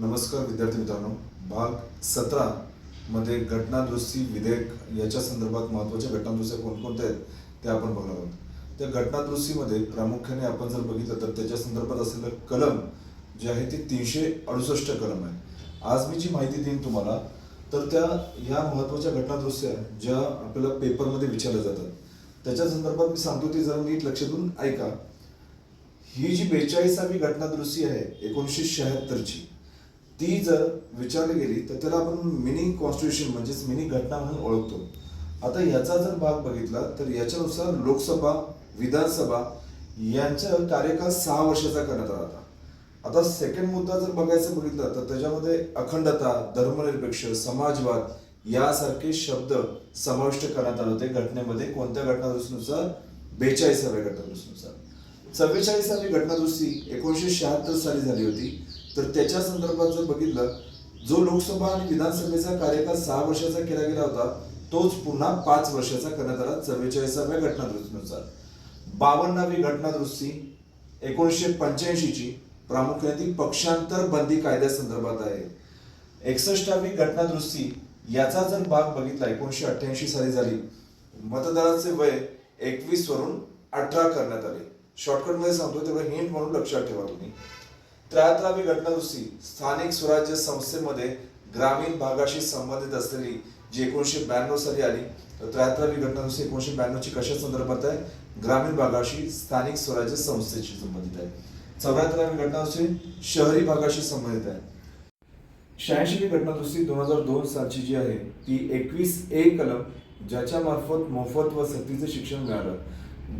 नमस्कार विद्यार्थी मित्रांनो. भाग सतरा मध्ये घटनादुरुस्ती विधेयक याच्या संदर्भात महत्त्वाच्या घटनादुरुस्त्या कोणकोणत्या आहेत ते आपण बघणार आहोत. त्या घटनादुरुस्तीमध्ये प्रामुख्याने आपण जर बघितलं तर त्याच्या संदर्भात असलेलं कलम जे आहे ते तीनशे अडुसष्ट कलम आहे. आज मी जी माहिती देईन तुम्हाला तर त्या ह्या महत्त्वाच्या घटनादुरुस्त्या ज्या आपल्याला पेपरमध्ये विचारल्या जातात त्याच्या संदर्भात मी सांगतो ती जरा नीट लक्ष देऊन ऐका. ही जी बेचाळीसावी घटनादुरुस्ती आहे एकोणीसशे शहात्तरची ती जर विचारली गेली तर त्याला आपण मिनी कॉन्स्टिट्युशन म्हणजेच मिनी घटना म्हणून ओळखतो. आता याचा जर भाग बघितला तर याच्यानुसार लोकसभा विधानसभा यांचा कार्यकाळ सहा वर्षाचा करण्यात आला होता. आता सेकंड मुद्दा जर बघायचं बघितलं तर त्याच्यामध्ये अखंडता धर्मनिरपेक्ष समाजवाद यासारखे शब्द समाविष्ट करण्यात आले होते घटनेमध्ये. कोणत्या घटनादुरुस्तीनुसार? बेचाळीसाव्या घटनादुरुस्तीनुसार. चव्वेचाळीसावी घटनादुरुस्ती एकोणीसशे शहात्तर साली झाली होती. तर त्याच्या संदर्भात जर बघितलं जो लोकसभा आणि विधानसभेचा कार्यकाळ सहा वर्षाचा केला गेला होता तोच पुन्हा पाच वर्षाचा करण्यात आला चव्वेचाळीसाव्या घटनादुरुस्तीनुसार बावन्नावी घटनादुरुस्ती एकोणीसशे पंच्याऐंशीची प्रामुख्याने ती पक्षांतर बंदी कायद्यासंदर्भात आहे. एकसष्टावी घटनादुरुस्ती याचा जर भाग बघितला एकोणीसशे अठ्ठ्याऐंशी साली झाली मतदाराचे वय एकवीस वरून अठरा करण्यात आले. शॉर्टकटमध्ये सांगतो तेवढं हिंट म्हणून लक्षात ठेवा तुम्ही. त्र्याहत्तरावी घटनादुरुस्ती स्थानिक स्वराज्य संस्थेमध्ये ग्रामीण भागाशी संबंधित असलेली जी एकोणीसशे ब्याण्णव साली आली तर त्र्याहत्तरावी घटनादुरुस्ती एकोणीसशे ब्याण्णवची कशा संदर्भात आहे? ग्रामीण भागाशी स्थानिक स्वराज्य संस्थेशी संबंधित आहे. चौऱ्याहत्तरावी घटनादुरुस्ती शहरी भागाशी संबंधित आहे. शहाऐंशीवी घटनादुरुस्ती दोन हजार दोन सालची जी आहे ती एकवीस ए कलम ज्याच्या मार्फत मोफत व सक्तीचे शिक्षण मिळालं.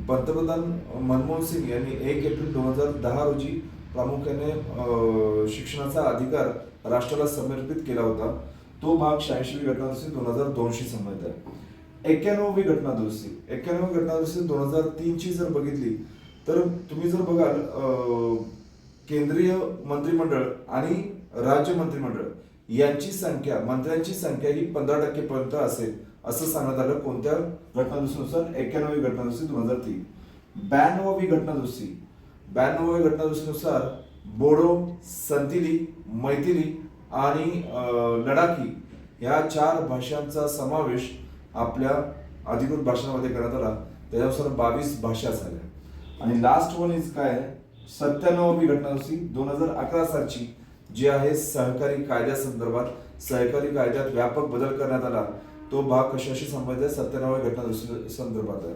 पंतप्रधान मनमोहन सिंग यांनी एक एप्रिल दोन हजार दहा रोजी प्रामुख्याने शिक्षणाचा अधिकार राष्ट्राला समर्पित केला होता. तो भाग शहाऐंशीवी घटनादुरुस्ती दोन हजार दोनशी संबंधित आहे. एक्क्याण्णवी घटना दुरुस्ती एक्क्याण्णव घटना दुरुस्ती दोन हजार तीनची जर बघितली तर तुम्ही जर बघाल केंद्रीय मंत्रिमंडळ आणि राज्य मंत्रिमंडळ यांची संख्या मंत्र्यांची संख्या ही पंधरा टक्केपर्यंत असेल असं सांगण्यात आलं कोणत्या घटनादुरुस्तीनुसार? एक्क्याण्णवी घटनादुरुस्ती दोन हजार तीन. ब्याण्णवावी घटनादुरुस्ती. ब्याण्णवव्या घटनादुरुस्तीनुसार बोडो संतिली मैथिली आणि लडाखी या चार भाषांचा समावेश आपल्या अधिकृत भाषांमध्ये करण्यात आला. त्याच्यानुसार बावीस भाषा झाल्या. आणि लास्ट वन इज काय सत्त्याण्णवी घटनादुरुस्ती दोन हजार अकरा सालची जी आहे सहकारी कायद्यासंदर्भात सहकारी कायद्यात व्यापक बदल करण्यात आला. तो भाग कशाशी संबंधित आहे? घटनादुरुस्ती संदर्भात आहे.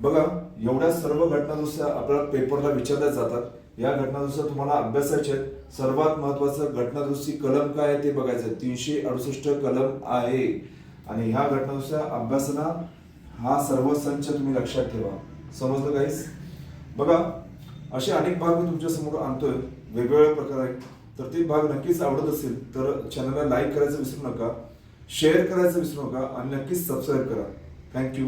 बघा एवढ्या सर्व घटनादुरुस्त्या आपल्याला पेपरला विचारल्या जातात. या घटनादुरुस्त्या तुम्हाला अभ्यासाच्या आहेत. सर्वात महत्वाचं घटनादुरुस्ती कलम काय आहे ते बघायचं तीनशे अडुसष्ट कलम आहे. आणि ह्या घटनादुरुस्त्या अभ्यासना हा सर्व संच तुम्ही लक्षात ठेवा. समजलं काहीच बघा असे अनेक भाग मी तुमच्यासमोर आणतोय. वेगवेगळ्या प्रकार आहेत. तर ते भाग नक्कीच आवडत असेल तर चॅनलला लाईक करायचं विसरू नका. शेअर करायचं विसरू नका. आणि नक्कीच सबस्क्राईब करा. थँक्यू